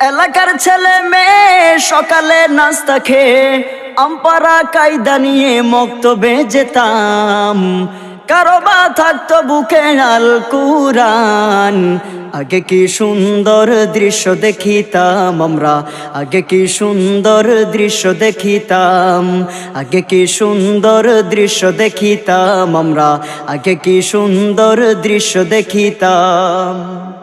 এলাকার ছেলে মেয়ে সকালে নাস্তা খেয়ে আমপারা কায়দা নিয়ে মক্তবে যেতাম। কারও বা থাকতো বুকে আল কুরান আগে কি সুন্দর দৃশ্য দেখিতাম আমরা? আগে কি সুন্দর দৃশ্য দেখিতাম? আগে কি সুন্দর দৃশ্য দেখিতাম আমরা? আগে কি সুন্দর দৃশ্য দেখিতাম?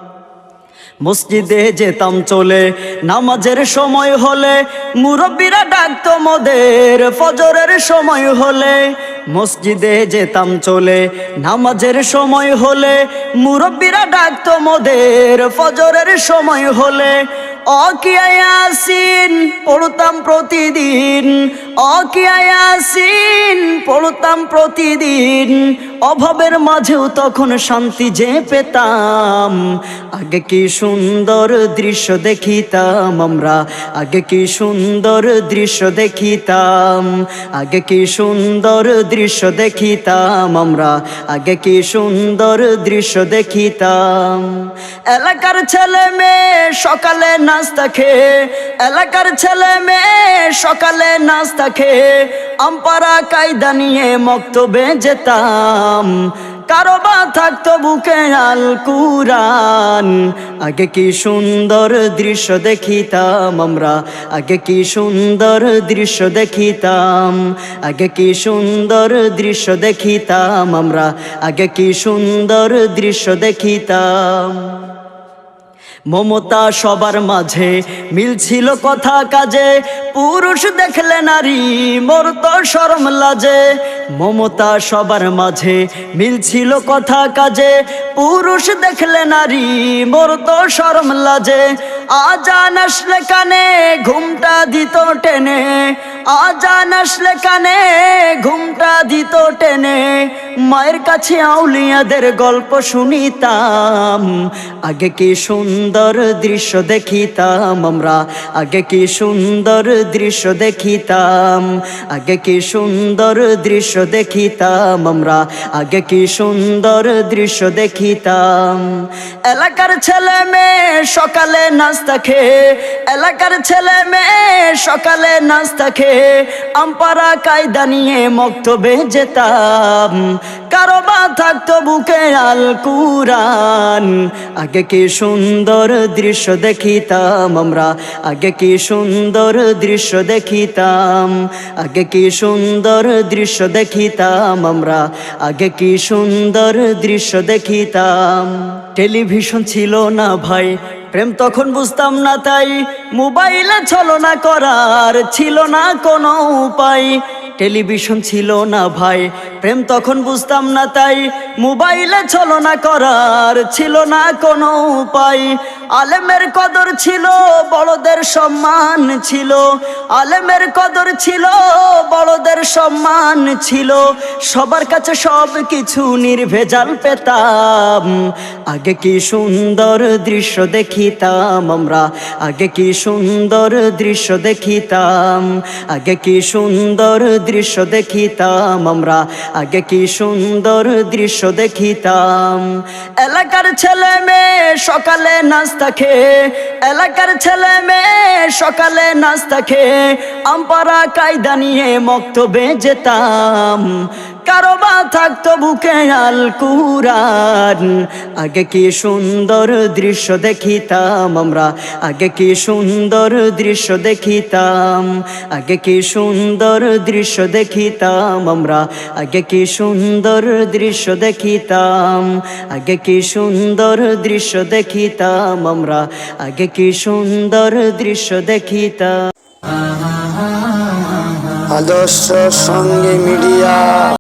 মসজিদে যেতাম চলে। নামাজের সময় হলে মুরব্বীরা ডাকতো মোদের। ফজরের সময় হলে মসজিদে যেতাম চলে। নামাজের সময় হলে মুরব্বীরা ডাকতো মোদের। ফজরের সময় হলে অকিয়াসিন পড়তাম প্রতিদিন। অকিয়াসিন পড়তাম প্রতিদিন। অভাবের মাঝেও তখন শান্তি যে পেতাম। আগে কি সুন্দর দৃশ্য দেখিতাম আমরা? আগে কি সুন্দর দৃশ্য দেখিতাম? আগে কি সুন্দর দৃশ্য দেখিতাম আমরা? আগে কি সুন্দর দৃশ্য দেখিতাম? এলাকার ছেলে মেয়ে সকালে নাস্তা খেয়ে, এলাকার ছেলে মেয়ে সকালে নাস্তা খেয়ে আমপারা কায়দা নিয়ে মক্তবে যেতাম। কারও বা থাকতো বুকে আল কুরান আগে কি সুন্দর দৃশ্য দেখিতাম আমরা? আগে কি সুন্দর দৃশ্য দেখিতাম? আগে কি সুন্দর দৃশ্য দেখিতাম আমরা? আগে কি সুন্দর দৃশ্য দেখিতাম? মমতা সবার মাঝে মিলছিল কথা কাজে, পুরুষ দেখলে নারী মোর তো সরম লাজে। মমতা সবার মাঝে মিলছিল কথা কাজে, পুরুষ দেখলে নারী মোর তো সরম লাজে। আজান আসলে কানে ঘুমটা দিত টেনে আজান আসলে কানে ঘুমটা দিত টেনে। মায়ের কাছে আউলিয়াদের গল্প শুনিতাম। আগে কি সুন্দর দৃশ্য দেখিতাম আমরা? আগে কি সুন্দর দৃশ্য দেখিতাম? আগে কি সুন্দর দৃশ্য দেখিতাম আমরা? আগে কি সুন্দর দৃশ্য দেখিতাম? এলাকার ছেলে মেয়ে সকালে নাস্তা খেয়ে, এলাকার ছেলে মেয়ে সকালে নাস্তা খেয়ে আমপারা কায়দা নিয়ে মক্তবে যেতাম। কারও বা থাকতো বুকে আল কুরান আগে কি সুন্দর দৃশ্য দেখিতাম আমরা? আগে কি সুন্দর দৃশ্য দেখিতাম? আগে কি সুন্দর দৃশ্য দেখিতাম আমরা? আগে কি সুন্দর দৃশ্য দেখিতাম? টেলিভিশন ছিল না ভাই প্রেম তখন বুঝতাম না তাই। মোবাইলে ছলনা করার ছিল না কোনো উপায়। টেলিভিশন ছিল না ভাই। প্রেম তখন বুঝতাম না তাই। মোবাইলে ছলনা করার ছিল না কোনো উপায়। আলেমের কদর ছিল, বড়দের সম্মান ছিল। আলেমের কদর ছিল, বড়দের সম্মান ছিল। সবার কাছে সব কিছু নির্ভেজাল পেতাম। আগে কি সুন্দর দৃশ্য দেখিতাম আমরা? আগে কি সুন্দর দৃশ্য দেখিতাম? আগে কি সুন্দর দৃশ্য দেখিতাম আমরা। আগে কি সুন্দর দৃশ্য দেখিতাম। এলাকার ছেলে মেয়ে সকালে নাস্তা খেয়ে, এলাকার ছেলে মেয়ে সকালে নাস্তা খেয়ে আমপারা কায়দা নিয়ে মক্তবে যেতাম। কারও বা থাকতো বুকে আল কুরান আগে কি সুন্দর দৃশ্য দেখিতাম আমরা? আগে কি সুন্দর দৃশ্য দেখিতাম? আগে কি সুন্দর দৃশ্য দেখিতাম আমরা? আগে কি সুন্দর দৃশ্য দেখিতাম? আগে কি সুন্দর দৃশ্য দেখিতাম আমরা? আগে কি সুন্দর দৃশ্য দেখিতাম? আদর্শ সঙ্গে মিডিয়া